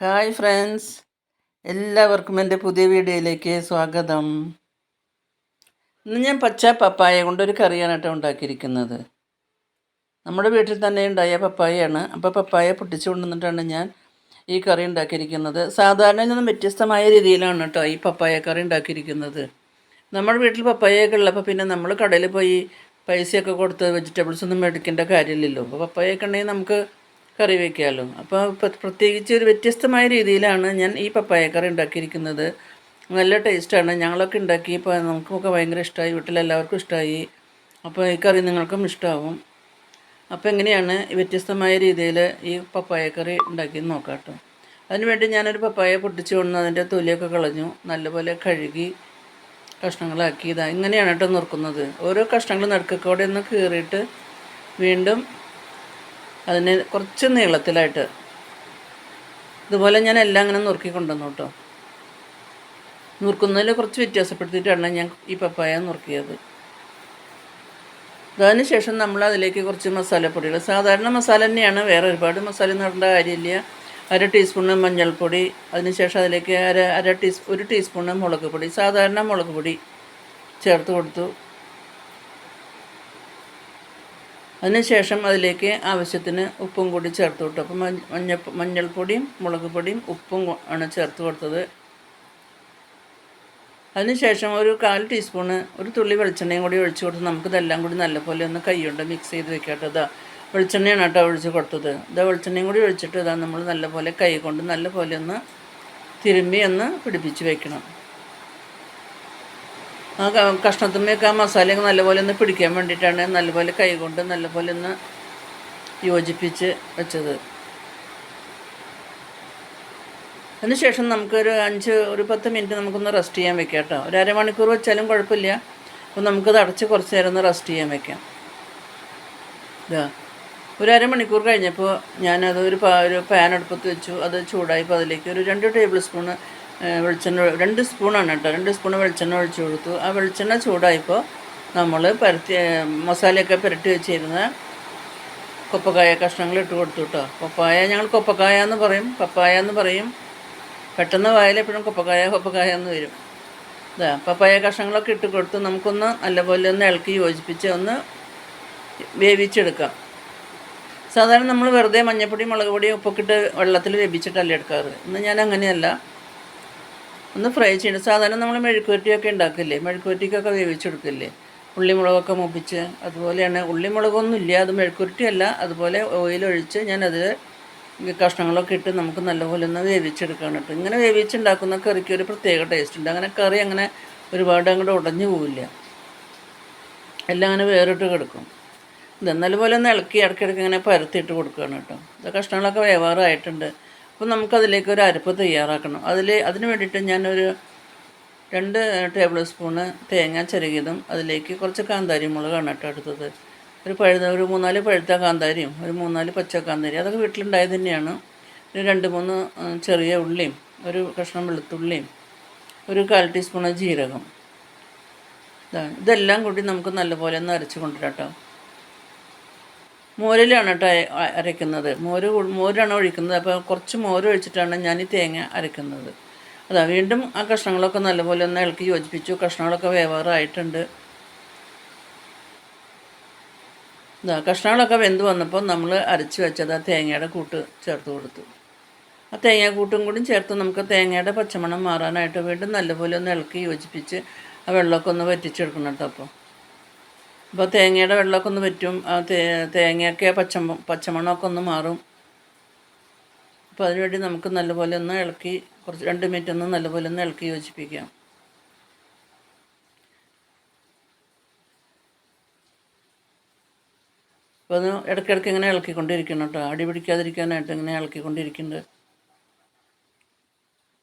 Hi friends എല്ലാവർക്കും എന്റെ പുതിയ വീഡിയോയിലേക്ക് സ്വാഗതം. ഇന്ന് ഞാൻ പച്ച പപ്പായ കൊണ്ടൊരു കറിയാണ് കേട്ടോ ഉണ്ടാക്കിയിരിക്കുന്നത്. നമ്മുടെ വീട്ടിൽ തന്നെ ഉണ്ടായ പപ്പായയാണ്. അപ്പോൾ പപ്പായ പൊട്ടിച്ചു കൊണ്ടുവന്നിട്ടാണ് ഞാൻ ഈ കറി ഉണ്ടാക്കിയിരിക്കുന്നത്. സാധാരണ നിന്നും വ്യത്യസ്തമായ രീതിയിലാണ് കേട്ടോ ഈ പപ്പായ കറി ഉണ്ടാക്കിയിരിക്കുന്നത്. നമ്മുടെ വീട്ടിൽ പപ്പായൊക്കെ ഉള്ളപ്പോൾ പിന്നെ നമ്മൾ കടയിൽ പോയി പൈസയൊക്കെ കൊടുത്ത് വെജിറ്റബിൾസ് ഒന്നും മേടിക്കേണ്ട കാര്യമില്ലല്ലോ. അപ്പോൾ പപ്പായൊക്കെ ഉണ്ടെങ്കിൽ നമുക്ക് കറി വയ്ക്കാമല്ലോ അപ്പോൾ പ്ര- പ്രത്യേകിച്ച് ഒരു വ്യത്യസ്തമായ രീതിയിലാണ് ഞാൻ ഈ പപ്പായ കറി ഉണ്ടാക്കിയിരിക്കുന്നത്. നല്ല ടേസ്റ്റാണ്. ഞങ്ങളൊക്കെ ഉണ്ടാക്കി ഇപ്പോൾ നമുക്കൊക്കെ ഭയങ്കര ഇഷ്ടമായി വീട്ടിലെല്ലാവർക്കും ഇഷ്ടമായി അപ്പോൾ ഈ കറി നിങ്ങൾക്കും ഇഷ്ടമാവും അപ്പോൾ എങ്ങനെയാണ് വ്യത്യസ്തമായ രീതിയിൽ ഈ പപ്പായ കറി ഉണ്ടാക്കി നോക്കാം കേട്ടോ. അതിനുവേണ്ടി ഞാനൊരു പപ്പായ പൊട്ടിച്ചു കൊണ്ട് അതിന്റെ തൊലിയൊക്കെ കളഞ്ഞു. നല്ലപോലെ കഴുകി കഷ്ണങ്ങളാക്കി. ഇതാ ഇങ്ങനെയാണ് കേട്ടോ നുറുക്കുന്നത്. ഓരോ കഷ്ണങ്ങൾ അവിടെ ഒന്ന് കീറിയിട്ട് വീണ്ടും അതിന് കുറച്ച് നീളത്തിലായിട്ട് ഇതുപോലെ ഞാൻ എല്ലാം അങ്ങനെ നുറുക്കി കൊണ്ടുവന്നു കേട്ടോ. നുറുക്കുന്നതിൽ കുറച്ച് വ്യത്യാസപ്പെടുത്തിയിട്ടാണ് ഞാൻ ഈ പപ്പായ നുറുക്കിയത്. അതിന് ശേഷം നമ്മൾ അതിലേക്ക് കുറച്ച് മസാലപ്പൊടികൾ സാധാരണ മസാല തന്നെയാണ് വേറെ ഒരുപാട് മസാല നടേണ്ട കാര്യമില്ല. അര ടീസ്പൂണ് മഞ്ഞൾപ്പൊടി അതിനുശേഷം അതിലേക്ക് അര അര ടീസ് ഒരു ടീസ്പൂണ് മുളക് പൊടി സാധാരണ മുളക് പൊടി ചേർത്ത് കൊടുത്തു. അതിനുശേഷം അതിലേക്ക് ആവശ്യത്തിന് ഉപ്പും കൂടി ചേർത്ത് വിട്ടു അപ്പം മഞ്ഞ മഞ്ഞൾപ്പൊടിയും മുളക് പൊടിയും ഉപ്പും ആണ് ചേർത്ത് കൊടുത്തത്. അതിനുശേഷം ഒരു കാൽ ടീസ്പൂണ് ഒരു തുള്ളി വെളിച്ചെണ്ണയും കൂടി ഒഴിച്ച് കൊടുത്ത് നമുക്കിതെല്ലാം കൂടി നല്ലപോലെ ഒന്ന് കൈകൊണ്ട് മിക്സ് ചെയ്ത് വെക്കാട്ടോ. ഇതാ വെളിച്ചെണ്ണയാണ് കേട്ടോ ഒഴിച്ച് കൊടുത്തത്. ഇതാ വെളിച്ചെണ്ണയും കൂടി ഒഴിച്ചിട്ട് ഇതാ നമ്മൾ നല്ലപോലെ കൈ കൊണ്ട് നല്ലപോലെ ഒന്ന് തിരുമ്മി ഒന്ന് പിടിപ്പിച്ച് വെക്കണം. ആ കഷ്ണത്തുമ്മയൊക്കെ ആ മസാലയൊക്കെ നല്ലപോലെ ഒന്ന് പിടിക്കാൻ വേണ്ടിയിട്ടാണ് നല്ലപോലെ കൈകൊണ്ട് നല്ലപോലെ ഒന്ന് യോജിപ്പിച്ച് വെച്ചത്. അതിനുശേഷം നമുക്കൊരു അഞ്ച് ഒരു പത്ത് മിനിറ്റ് നമുക്കൊന്ന് റെസ്റ്റ് ചെയ്യാൻ വെക്കാം കേട്ടോ. ഒരു അരമണിക്കൂർ വെച്ചാലും കുഴപ്പമില്ല. അപ്പോൾ നമുക്കത് അടച്ച് കുറച്ച് നേരം ഒന്ന് റെസ്റ്റ് ചെയ്യാൻ വെക്കാം. ഇതാ. ഒരു അരമണിക്കൂർ കഴിഞ്ഞപ്പോൾ ഞാനത് ഒരു പാൻ അടുപ്പത്ത് വെച്ചു. അത് ചൂടായപ്പോൾ അതിലേക്ക് ഒരു രണ്ട് ടേബിൾ സ്പൂണ് വെളിച്ചെണ്ണ രണ്ട് സ്പൂണാണ് കേട്ടോ. രണ്ട് സ്പൂൺ വെളിച്ചെണ്ണ ഒഴിച്ചു കൊടുത്തു. ആ വെളിച്ചെണ്ണ ചൂടായപ്പോൾ നമ്മൾ പരത്തി മസാലയൊക്കെ പുരട്ടി വെച്ചിരുന്ന കൊപ്പക്കായ കഷ്ണങ്ങൾ ഇട്ട് കൊടുത്തു കേട്ടോ. പപ്പായ ഞങ്ങൾ കൊപ്പക്കായ എന്ന് പറയും. പപ്പായ എന്ന് പറയും. പെട്ടെന്ന് വായിൽ എപ്പോഴും കൊപ്പക്കായ കൊപ്പക്കായ എന്ന് വരും. ഇതാ പപ്പായ കഷ്ണങ്ങളൊക്കെ ഇട്ട് കൊടുത്ത് നമുക്കൊന്ന് നല്ലപോലെ ഒന്ന് ഇളക്കി യോജിപ്പിച്ച് ഒന്ന് വേവിച്ചെടുക്കാം. സാധാരണ നമ്മൾ വെറുതെ മഞ്ഞപ്പൊടി മുളക് പൊടി ഉപ്പൊക്കെ ഇട്ട് വെള്ളത്തിൽ വേവിച്ചിട്ടല്ല എടുക്കാറ്. ഇന്ന് ഞാൻ അങ്ങനെയല്ല. ഒന്ന് ഫ്രൈ ചെയ്യണം. സാധാരണ നമ്മൾ മെഴുക്കുവരട്ടിയൊക്കെ ഉണ്ടാക്കില്ലേ? മെഴുക്കുവരട്ടിക്കൊക്കെ വേവിച്ചെടുക്കില്ലേ? ഉള്ളിമുളകൊക്കെ മുപ്പിച്ച് അതുപോലെയാണ് ഉള്ളിമുളകൊന്നും ഇല്ല അത് മെഴുക്കുരുട്ടിയല്ല അതുപോലെ ഓയിലൊഴിച്ച് ഞാനത് കഷ്ണങ്ങളൊക്കെ ഇട്ട് നമുക്ക് നല്ലപോലെ ഒന്ന് വേവിച്ചെടുക്കണം കേട്ടോ. ഇങ്ങനെ വേവിച്ചുണ്ടാക്കുന്ന കറിക്ക് ഒരു പ്രത്യേക ടേസ്റ്റ് ഉണ്ട്. അങ്ങനെ കറി അങ്ങനെ ഒരുപാട് അങ്ങോട്ട് ഉടഞ്ഞു പോവില്ല. എല്ലാം അങ്ങനെ വേറിട്ട് കിടക്കും. ഇത് നല്ലപോലെ ഒന്ന് ഇളക്കി ഇടയ്ക്കിടയ്ക്ക് ഇങ്ങനെ പരത്തിയിട്ട് കൊടുക്കുകയാണ് കേട്ടോ. ഇത് കഷ്ണങ്ങളൊക്കെ വേവാറായിട്ടുണ്ട്. അപ്പോൾ നമുക്കതിലേക്ക് ഒരു അരപ്പ് തയ്യാറാക്കണം. അതിൽ അതിന് വേണ്ടിയിട്ട് ഞാനൊരു രണ്ട് ടേബിൾ സ്പൂണ് തേങ്ങ ചിരകിയതും അതിലേക്ക് കുറച്ച് കാന്താരി മുളകാണ് കേട്ടോ എടുത്തത്. ഒരു പഴുത ഒരു മൂന്നാൽ പഴുത്ത കാന്താരിയും ഒരു മൂന്നാൽ പച്ച കാന്താരി അതൊക്കെ വീട്ടിലുണ്ടായത് തന്നെയാണ്. ഒരു രണ്ട് മൂന്ന് ചെറിയ ഉള്ളിയും ഒരു കഷ്ണം വെളുത്തുള്ളിയും ഒരു കാൽ ടീസ്പൂണ് ജീരകം. ഇതാ ഇതെല്ലാം കൂടി നമുക്ക് നല്ലപോലെ ഒന്ന് അരച്ച് കൊണ്ടുവരാം കേട്ടോ. മോരിലാണ് കേട്ടോ അരയ്ക്കുന്നത്. മോര് മോരാണ് ഒഴിക്കുന്നത്. അപ്പോൾ കുറച്ച് മോര് ഒഴിച്ചിട്ടാണ് ഞാൻ ഈ തേങ്ങ അരയ്ക്കുന്നത്. അതാ വീണ്ടും ആ കഷ്ണങ്ങളൊക്കെ നല്ലപോലെ ഒന്ന് ഇളക്കി യോജിപ്പിച്ചു. കഷ്ണങ്ങളൊക്കെ വേവാറായിട്ടുണ്ട്. ഇതാ കഷ്ണങ്ങളൊക്കെ വെന്ത് വന്നപ്പോൾ നമ്മൾ അരച്ച് വെച്ചത് ആ തേങ്ങയുടെ കൂട്ട് ചേർത്ത് കൊടുത്തു. ആ തേങ്ങ കൂട്ടും കൂടി ചേർത്ത് നമുക്ക് തേങ്ങയുടെ പച്ചമണം മാറാനായിട്ട് വീണ്ടും നല്ലപോലെ ഒന്ന് ഇളക്കി യോജിപ്പിച്ച് ആ വെള്ളമൊക്കെ ഒന്ന് വറ്റിച്ചെടുക്കണം കേട്ടോ അപ്പോൾ അപ്പോൾ തേങ്ങയുടെ വെള്ളമൊക്കെ ഒന്ന് തേ തേങ്ങയൊക്കെ പച്ച പച്ചമണമൊക്കെ ഒന്ന് മാറും. അപ്പോൾ അതിനുവേണ്ടി നമുക്ക് നല്ലപോലെ ഒന്ന് ഇളക്കി കുറച്ച് രണ്ട് മിനിറ്റ് ഒന്ന് നല്ലപോലെ ഒന്ന് ഇളക്കി യോജിപ്പിക്കാം. അപ്പോൾ അത് ഇടയ്ക്കിടയ്ക്ക് ഇങ്ങനെ ഇളക്കിക്കൊണ്ടിരിക്കണം കേട്ടോ അടി പിടിക്കാതിരിക്കാനായിട്ട് ഇങ്ങനെ ഇളക്കിക്കൊണ്ടിരിക്കുന്നുണ്ട്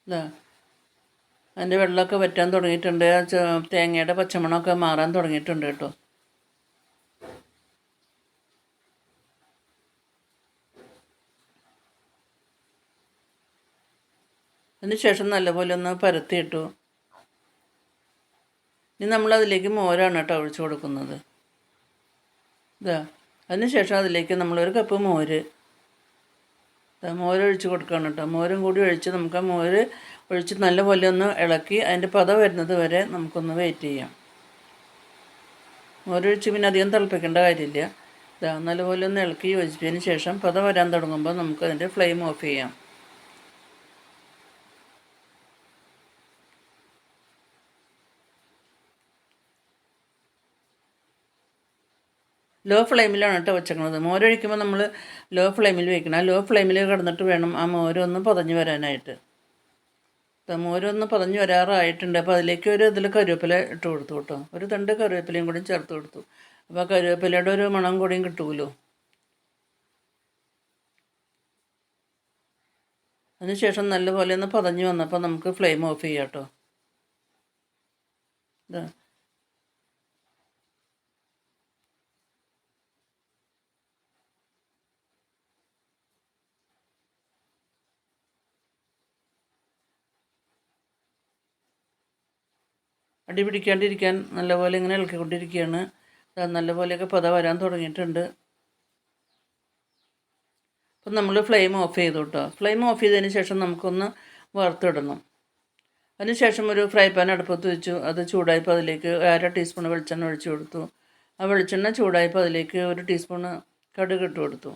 ഇതാ. അതിന്റെ വെള്ളമൊക്കെ വറ്റാൻ തുടങ്ങിയിട്ടുണ്ട്. തേങ്ങയുടെ പച്ചമണമൊക്കെ മാറാൻ തുടങ്ങിയിട്ടുണ്ട് കേട്ടോ അതിന് ശേഷം നല്ലപോലെ ഒന്ന് പരത്തിയിട്ടു. ഇനി നമ്മൾ നമ്മളതിലേക്ക് മോരാണ് കേട്ടോ ഒഴിച്ചു കൊടുക്കുന്നത്. ഇതാ അതിന് ശേഷം അതിലേക്ക് നമ്മളൊരു കപ്പ് മോര്. മോരൊഴിച്ച് കൊടുക്കണം കേട്ടോ. മോരും കൂടി ഒഴിച്ച് നമുക്ക് ആ മോര് ഒഴിച്ച് നല്ലപോലെ ഒന്ന് ഇളക്കി അതിന്റെ പത വരുന്നത് വരെ നമുക്കൊന്ന് വെയിറ്റ് ചെയ്യാം. മോരൊഴിച്ച് പിന്നെ അധികം തിളപ്പിക്കേണ്ട കാര്യമില്ല. ഇതാ നല്ലപോലെ ഒന്ന് ഇളക്കി യോജിപ്പിച്ചതിന് ശേഷം പത വരാൻ തുടങ്ങുമ്പോൾ നമുക്ക് അതിന്റെ ഫ്ലെയിം ഓഫ് ചെയ്യാം. ലോ ഫ്ലെയിമിലാണ് കേട്ടോ വെച്ചേക്കണത്. മോരൊഴിക്കുമ്പോൾ നമ്മൾ ലോ ഫ്ലെയിമിൽ വെക്കണം. ആ ലോ ഫ്ലെയിമിൽ കിടന്നിട്ട് വേണം ആ മോരൊന്ന് പതഞ്ഞ് വരാനായിട്ട്. മോരൊന്ന് പതഞ്ഞ് വരാറായിട്ടുണ്ട്. അപ്പോൾ അതിലേക്ക് ഒരു ഇതിൽ കറിവേപ്പില ഇട്ട് കൊടുത്തു കേട്ടോ. ഒരു തണ്ട് കറിവേപ്പിലയും കൂടി ചേർത്ത് കൊടുത്തു. അപ്പോൾ കറിവേപ്പിലയുടെ ഒരു മണം കൂടിയും കിട്ടുമല്ലോ അതിനുശേഷം നല്ലപോലെ ഒന്ന് പതഞ്ഞ് വന്നപ്പോൾ നമുക്ക് ഫ്ലെയിം ഓഫ് ചെയ്യാം കേട്ടോ. ഇതാ അടി പിടിക്കാണ്ടിരിക്കാൻ നല്ലപോലെ ഇങ്ങനെ ഇളക്കിക്കൊണ്ടിരിക്കുകയാണ്. നല്ലപോലെയൊക്കെ പത വരാൻ തുടങ്ങിയിട്ടുണ്ട്. അപ്പം നമ്മൾ ഫ്ലെയിം ഓഫ് ചെയ്തു കേട്ടോ. ഫ്ലെയിം ഓഫ് ചെയ്തതിന് ശേഷം നമുക്കൊന്ന് വറുത്തിടണം. അതിനുശേഷം ഒരു ഫ്രൈ പാൻ അടുപ്പത്ത് വെച്ചു. അത് ചൂടായപ്പോൾ അതിലേക്ക് അര ടീസ്പൂൺ വെളിച്ചെണ്ണ ഒഴിച്ചു കൊടുത്തു. ആ വെളിച്ചെണ്ണ ചൂടായപ്പോൾ അതിലേക്ക് ഒരു ടീസ്പൂൺ കടുക് ഇട്ട് കൊടുത്തു.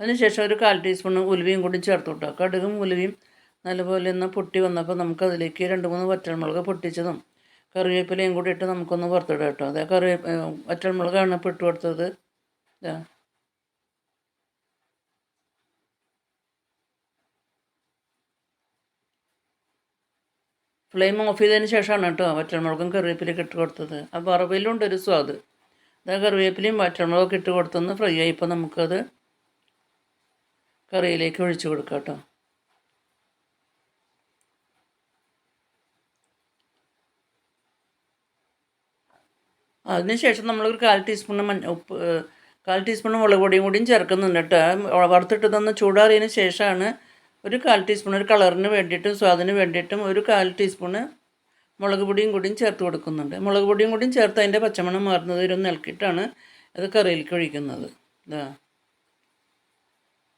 അതിനുശേഷം ഒരു കാൽ ടീസ്പൂൺ ഉലുവയും കൂടി ചേർത്ത് കേട്ടോ. കടുകും ഉലുവയും നല്ലപോലെ ഒന്ന് പൊട്ടി വന്നപ്പോൾ നമുക്കതിലേക്ക് രണ്ട് മൂന്ന് വറ്റൽമുളക് പൊട്ടിച്ചതും കറിവേപ്പിലയും കൂടി ഇട്ട് നമുക്കൊന്ന് പുറത്തിടാം കേട്ടോ. അതെ കറിവേ വറ്റൽമുളകാണ് ഇപ്പോൾ ഇട്ട് കൊടുത്തത്. ഇതാ. ഫ്ലെയിം ഓഫ് ചെയ്തതിന് ശേഷമാണ് കേട്ടോ വറ്റൽമുളകും കറിവേപ്പിലയൊക്കെ ഇട്ട് കൊടുത്തത്. ആ വറവിലുണ്ട് ഒരു സ്വാദ്. അതാ കറിവേപ്പിലയും വറ്റൽമുളകൊക്കെ ഇട്ട് കൊടുത്തൊന്ന് ഫ്രൈ ആയി ആയിപ്പോൾ നമുക്കത് കറിയിലേക്ക് ഒഴിച്ചു കൊടുക്കാം കേട്ടോ. അതിനുശേഷം നമ്മളൊരു കാൽ ടീസ്പൂണ് മഞ്ഞ ഉപ്പ് കാൽ ടീസ്പൂൺ മുളക് പൊടിയും കൂടിയും ചേർക്കുന്നുണ്ട് കേട്ടോ വറുത്തിട്ട് തന്ന് ചൂടാറിയതിന് ശേഷമാണ് ഒരു കാൽ ടീസ്പൂൺ ഒരു കളറിന് വേണ്ടിയിട്ടും സ്വാദിന് വേണ്ടിയിട്ടും ഒരു കാൽ ടീസ്പൂണ് മുളക് പൊടിയും കൂടിയും ചേർത്ത് കൊടുക്കുന്നുണ്ട്. മുളക് പൊടിയും കൂടിയും ചേർത്ത് അതിന്റെ പച്ചമണം മാറുന്നത് ഒന്ന് ഇളക്കിയിട്ടാണ് അത് കറിയിലേക്ക് ഒഴിക്കുന്നത്. ഇതാ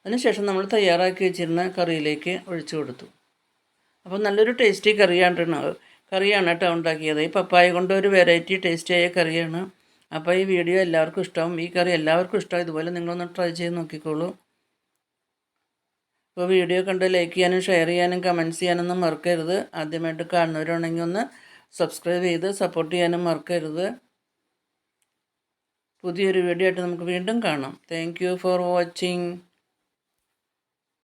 അതിനുശേഷം നമ്മൾ തയ്യാറാക്കി വെച്ചിരുന്ന കറിയിലേക്ക് ഒഴിച്ചു കൊടുത്തു. അപ്പോൾ നല്ലൊരു ടേസ്റ്റി കറിയാണ് കറിയാണ് കേട്ടോ ഉണ്ടാക്കിയത്. ഈ പപ്പായ കൊണ്ട് ഒരു വെറൈറ്റി ടേസ്റ്റിയായ കറിയാണ്. അപ്പോൾ ഈ വീഡിയോ എല്ലാവർക്കും ഇഷ്ടവും ഈ കറി എല്ലാവർക്കും ഇഷ്ടവും ഇതുപോലെ നിങ്ങളൊന്ന് ട്രൈ ചെയ്ത് നോക്കിക്കോളൂ. അപ്പോൾ വീഡിയോ കണ്ട് ലൈക്ക് ചെയ്യാനും ഷെയർ ചെയ്യാനും കമന്റ്സ് ചെയ്യാനൊന്നും മറക്കരുത്. ആദ്യമായിട്ട് കാണുന്നവരാണെങ്കിൽ ഒന്ന് സബ്സ്ക്രൈബ് ചെയ്ത് സപ്പോർട്ട് ചെയ്യാനും മറക്കരുത്. പുതിയൊരു വീഡിയോ ആയിട്ട് നമുക്ക് വീണ്ടും കാണാം. Thank for watching